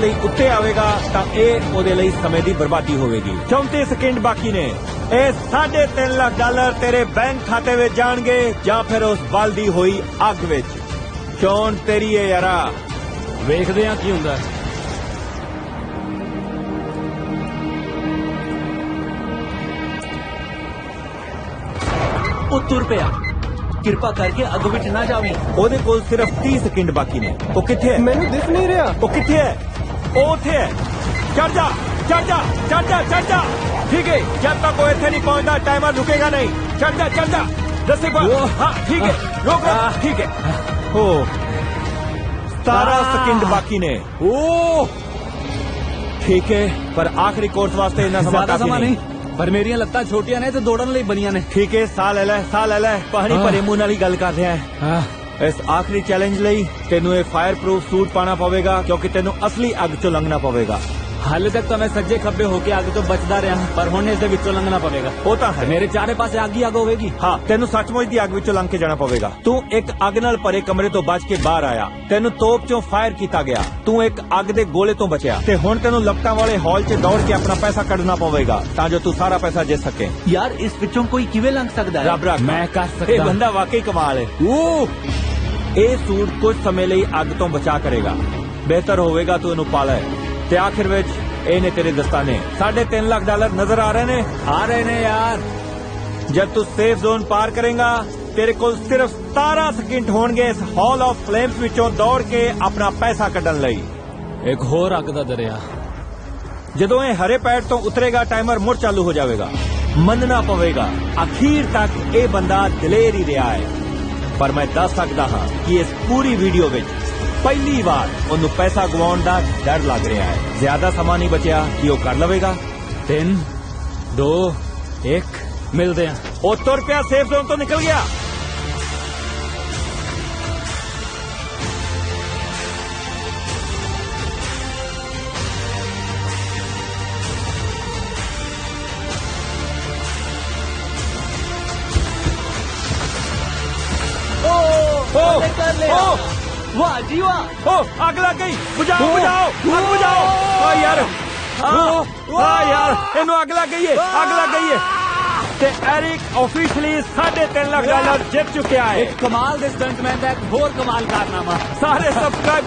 ਲਈ ਉੱਤੇ ਆਵੇਗਾ ਤਾਂ ਇਹ ਉਹਦੇ ਲਈ ਸਮੇਂ ਦੀ ਬਰਬਾਦੀ ਹੋਵੇਗੀ। 34 ਸਕਿੰਟ ਬਾਕੀ ਨੇ। ਇਹ 3.5 ਲੱਖ ਡਾਲਰ ਤੇਰੇ ਬੈਂਕ ਖਾਤੇ ਵਿੱਚ ਜਾਣਗੇ ਜਾਂ ਫਿਰ ਉਸ ਬਲਦੀ ਹੋਈ ਅੱਗ ਵਿੱਚ। ਚੋਣ ਤੇਰੀ ਹੈ ਯਾਰਾ। ਵੇਖਦੇ ਆ ਕੀ ਹੁੰਦਾ। ਹੈ। ਉਹ ਤੁਰ ਪਿਆ। ਕਿਰਪਾ ਕਰਕੇ ਅੱਗ ਵਿੱਚ ਨਾ ਜਾਵੀਂ। ਉਹਦੇ ਕੋਲ ਸਿਰਫ 30 ਸਕਿੰਟ ਬਾਕੀ ਨੇ। ਉਹ ਕਿੱਥੇ ਹੈ? ਮੈਨੂੰ ਦਿਸ ਨਹੀਂ ਰਿਹਾ। ਉਹ ਕਿੱਥੇ ਹੈ? ਉੱਥੇ ਹੈ ਚੜ ਜਾ ਚੜ ਜਾ ਚੜ ਜਾ ਚੜ ਜਾ ਠੀਕ ਹੈ ਜਦ ਤੱਕ ਉਹ ਇੱਥੇ ਨਹੀਂ ਪਹੁੰਚਦਾ ਟਾਈਮਰ ਰੁਕੇਗਾ ਨਹੀਂ ਚੜ ਜਾ ਚੜ ਜਾ ਦੱਸੇ ਪਰ ਹਾਂ ਠੀਕ ਹੈ ਰੁਕ ਰੁਕ ਠੀਕ ਹੈ ਹੋ 17 ਸਕਿੰਟ ਬਾਕੀ ਨੇ ਓ ਠੀਕ ਹੈ ਪਰ ਆਖਰੀ ਕੋਰਸ ਵਾਸਤੇ ਇੰਨਾ ਸਮਾਂ ਜ਼ਿਆਦਾ ਕਾਫੀ ਸਮਾਂ ਨਹੀਂ ਨਹੀਂ ਪਰ ਮੇਰੀਆਂ ਲੱਤਾਂ ਛੋਟੀਆਂ ਨੇ ਤੇ ਦੌੜਨ ਲਈ ਬਣੀਆਂ ਨੇ ਠੀਕ ਹੈ ਸਾਹ ਲੈ ਲੈ ਸਾਹ ਲੈ ਲੈ ਪਾਣੀ ਹਾਂ। ਭਰੇ ਮੂੰਹ ਨਾਲ ਹੀ ਗੱਲ ਕਰ ਰਿਹਾ ਹੈ ਹਾਂ ਇਸ ਆਖਰੀ ਚੈਲੰਜ ਲਈ ਤੈਨੂੰ ਇਹ ਫਾਇਰ ਪ੍ਰੂਫ ਸੂਟ ਪਾਣਾ ਪਵੇਗਾ ਕਿਉਂਕਿ ਤੈਨੂੰ ਅਸਲੀ ਅੱਗ ਚੋਂ ਲੰਘਣਾ ਪਵੇਗਾ। ਹਾਲੇ ਤੱਕ ਤਾਂ ਮੈਂ ਸੱਜੇ ਖੱਬੇ ਹੋ ਕੇ ਅੱਗ ਤੋਂ ਬਚਦਾ ਰਿਹਾ ਪਰ ਹੁਣ ਇਸ ਦੇ ਵਿੱਚੋਂ ਲੰਘਣਾ ਪਵੇਗਾ। ਉਹ ਤਾਂ ਹੈ। ਮੇਰੇ ਚਾਰੇ ਪਾਸੇ ਅੱਗ ਹੀ ਅੱਗ ਹੋਵੇਗੀ। ਹਾਂ ਤੈਨੂੰ ਸੱਚਮੁੱਚ ਦੀ ਅੱਗ ਵਿੱਚੋਂ ਲੰਘ ਕੇ ਜਾਣਾ ਪਵੇਗਾ। ਤੂੰ ਇੱਕ ਅੱਗ ਨਾਲ ਭਰੇ ਕਮਰੇ ਤੋਂ ਬਚ ਕੇ ਬਾਹਰ ਆਇਆ। ਤੈਨੂੰ ਤੋਪ ਚੋਂ ਫਾਇਰ ਕੀਤਾ ਗਿਆ। ਤੂੰ ਇੱਕ ਅੱਗ ਦੇ ਗੋਲੇ ਤੋਂ ਬਚਿਆ। ਤੇ ਹੁਣ ਤੈਨੂੰ ਲਪਟਾਂ ਵਾਲੇ ਹਾਲ 'ਚ ਦੌੜ ਕੇ ਆਪਣਾ ਪੈਸਾ ਕੱਢਣਾ ਪਵੇਗਾ ਤਾਂ ਜੋ ਤੂੰ ਸਾਰਾ ਪੈਸਾ ਜਿੱਤ ਸਕੇ। ਯਾਰ ਇਸ ਵਿੱਚੋਂ ਕੋਈ ਕਿਵੇਂ ਲੰਘ ਸਕਦਾ ਹੈ? ਰੱਬ ਰੱਖ। ਮੈਂ ਕਰ ਸਕਦਾ। ਇਹ ਬੰਦਾ ਵਾਕਈ ਕਮਾਲ ਹੈ ਓ ਇਹ ਸੂਟ ਕੁਝ ਸਮੇਂ ਲਈ ਅੱਗ ਤੋਂ ਬਚਾ ਕਰੇਗਾ। ਬਿਹਤਰ ਹੋਵੇਗਾ ਤੂੰ ਇਹਨੂੰ ਪਾ ਲੈ ਤੇ ਆਖਿਰ ਵਿੱਚ ਇਹ ਨੇ ਤੇਰੇ ਦਸਤਾਨੇ। 3.5 ਲੱਖ ਡਾਲਰ ਨਜ਼ਰ ਆ ਰਹੇ ਨੇ? ਆ ਰਹੇ ਨੇ ਯਾਰ। ਜਦ ਤੂੰ ਸੇਫ ਜ਼ੋਨ ਪਾਰ ਕਰੇਗਾ ਤੇਰੇ ਕੋਲ ਸਿਰਫ 17 ਸਕਿੰਟ ਹੋਣਗੇ ਇਸ ਹਾਲ ਆਫ ਫਲੇਮਸ ਵਿੱਚੋਂ ਦੌੜ ਕੇ ਆਪਣਾ ਪੈਸਾ ਕੱਢਣ ਲਈ। ਇੱਕ ਹੋਰ ਅੱਗ ਦਾ ਦਰਿਆ। ਜਦੋਂ ਇਹ ਹਰੇ ਪੈਡ ਤੋਂ ਉਤਰੇਗਾ ਟਾਈਮਰ ਮੁੜ ਚਾਲੂ ਹੋ ਜਾਵੇਗਾ। ਮੰਨਣਾ ਪਵੇਗਾ ਅਖੀਰ ਤੱਕ ਇਹ ਬੰਦਾ ਦਲੇਰ ਹੀ ਰਿਹਾ ਹੈ। ਪਰ ਮੈਂ ਦੱਸ ਸਕਦਾ ਹਾਂ ਕਿ ਇਸ ਪੂਰੀ ਵੀਡੀਓ ਵਿੱਚ ਪਹਿਲੀ ਵਾਰ ਉਹਨੂੰ ਪੈਸਾ ਗਵਾਉਣ ਦਾ ਡਰ ਲੱਗ ਰਿਹਾ ਹੈ। ਜ਼ਿਆਦਾ ਸਮਾਂ ਨਹੀਂ ਬਚਿਆ ਕਿ ਉਹ ਕਰ ਲਵੇਗਾ। 3 2 1 ਮਿਲਦੇ ਆ ਉਹ ਤੁਰ ਪਿਆ ਸੇਫ ਜ਼ੋਨ ਤੋਂ ਨਿਕਲ ਗਿਆ। ਓ ਓ। ਵਾਹ ਜੀ ਵਾਹ। ਓ ਅੱਗ ਲੱਗ ਗਈ। ਬੁਝਾਓ ਬੁਝਾਓ ਅੱਗ ਬੁਝਾਓ। ਓ। ਯਾਰ। ਆ ਆ ਯਾਰ। ਇਹਨੂੰ ਅੱਗ ਲੱਗ ਗਈ ਏ ਅੱਗ ਲੱਗ ਗਈ ਏ। ਤੇ ਐਰਿਕ ਆਫੀਸ਼ੀਅਲੀ 3.5 ਲੱਖ ਡਾਲਰ ਜਿੱਤ ਚੁੱਕਿਆ ਹੈ ਇੱਕ ਕਮਾਲ ਦੇ ਸਟੰਟਮੈਨ ਦਾ ਇੱਕ ਹੋਰ ਕਮਾਲ ਕਾਰਨਾਮਾ। ਸਾਰੇ ਸਬਸਕ੍ਰਾਈਬ